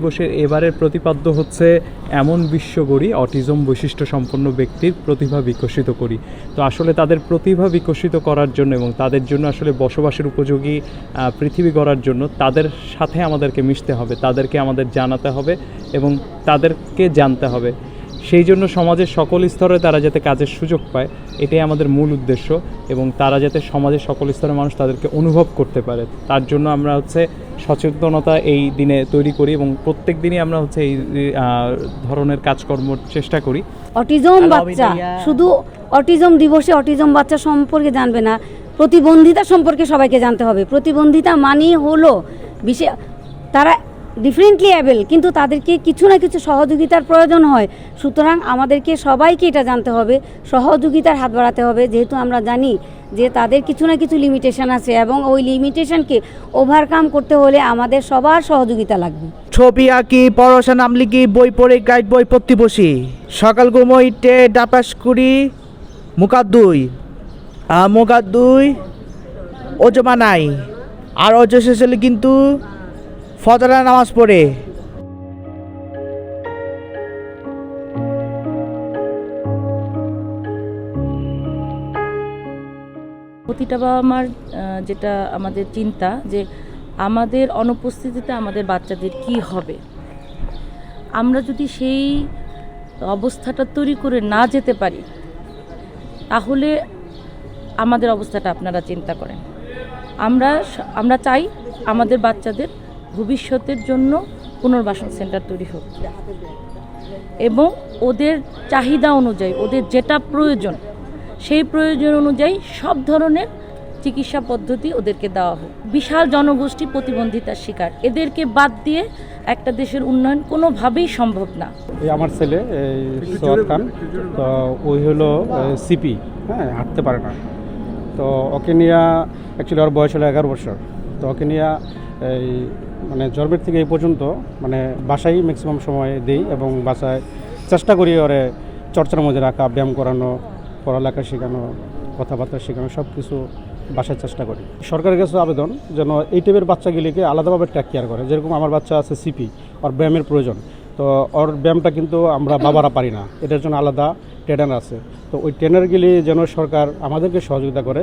দিবসের এবারের প্রতিপাদ্য হচ্ছে এমন বিশ্ব গড়ি অটিজম বৈশিষ্ট্য সম্পন্ন ব্যক্তির প্রতিভা বিকশিত করি। তো আসলে তাদের প্রতিভা বিকশিত করার জন্য এবং তাদের জন্য আসলে বসবাসের উপযোগী পৃথিবী গড়ার জন্য তাদের সাথে আমাদেরকে মিশতে হবে, তাদেরকে আমাদের জানাতে হবে এবং তাদেরকে জানতে হবে। সেই জন্য সমাজের সকল স্তরে তারা যাতে কাজের সুযোগ পায় এটাই আমাদের মূল উদ্দেশ্য এবং তারা যাতে সমাজের সকল স্তরের মানুষ তাদেরকে অনুভব করতে পারে। তার জন্য আমরা হচ্ছে সচেতনতা এই দিনে তৈরি করি এবং প্রত্যেক দিনই আমরা হচ্ছে এই ধরনের কাজকর্ম চেষ্টা করি। অটিজম বাচ্চা শুধু অটিজম দিবসে অটিজম বাচ্চা সম্পর্কে জানবে না প্রতিবন্ধিতা সম্পর্কে সবাইকে জানতে হবে। প্রতিবন্ধিতা মানেই হলো বিশেষ তারা ডিফারেন্টলি অ্যাবেল কিন্তু তাদেরকে কিছু না কিছু সহযোগিতার প্রয়োজন হয়। সুতরাং আমাদেরকে সবাইকে এটা জানতে হবে, সহযোগিতার হাত বাড়াতে হবে। যেহেতু আমরা জানি যে তাদের কিছু না কিছু লিমিটেশন আছে এবং ওই লিমিটেশনকে ওভারকাম করতে হলে আমাদের সবার সহযোগিতা লাগবে। ছবি আঁকি, পড়াশোনা, নাম লিখি, বই পড়ে গাইড বই পড়তে বসি। সকাল ঘুমোইটে ডাপাস করি মুখার দুই মুখার দুই ওজো বানাই আর হলে কিন্তু ফজরা নামাজ পড়ে। প্রতিটা বাবা মার যেটা আমাদের চিন্তা যে আমাদের অনুপস্থিতিতে আমাদের বাচ্চাদের কি হবে? আমরা যদি সেই অবস্থাটা তৈরি করে না যেতে পারি, তাহলে আমাদের অবস্থাটা আপনারা চিন্তা করেন। আমরা আমরা চাই আমাদের বাচ্চাদের ভবিষ্যতের জন্য পুনর্বাসন সেন্টার তৈরি হোক। এবং ওদের চাহিদা অনুযায়ী ওদের যেটা প্রয়োজন সেই প্রয়োজন অনুযায়ী সব ধরনের চিকিৎসা পদ্ধতি ওদেরকে দেওয়া হোক। বিশাল জনগোষ্ঠী প্রতিবন্ধিতার শিকার এদেরকে বাদ দিয়ে একটা দেশের উন্নয়ন কোনোভাবেই সম্ভব না। আমার ছেলে এই খান তো ওই হলো সিপি হ্যাঁ হাঁটতে পারে না। তো ওকে নিয়ে অ্যাকচুয়ালি ওর বয়স হলো এগারো বছর। তো ওকে নিয়ে এই মানে জন্মের থেকে এই পর্যন্ত মানে বাসায় ম্যাক্সিমাম সময় দিই এবং বাসায় চেষ্টা করি ওরে চর্চার মধ্যে রাখা, ব্যায়াম করানো, পড়ালেখা শেখানো, কথাবার্তা শেখানো সব কিছু বাসায় চেষ্টা করি। সরকারের কাছে আবেদন যেন এই টাইপের বাচ্চাগুলিকে আলাদাভাবে টেক কেয়ার করে। যেরকম আমার বাচ্চা আছে সিপি ওর ব্যায়ামের প্রয়োজন। তো ওর ব্যায়ামটা কিন্তু আমরা বাবারা পারি না। এটার জন্য আলাদা ট্রেনার আছে। তো ওই ট্রেনারগুলি যেন সরকার আমাদেরকে সহযোগিতা করে।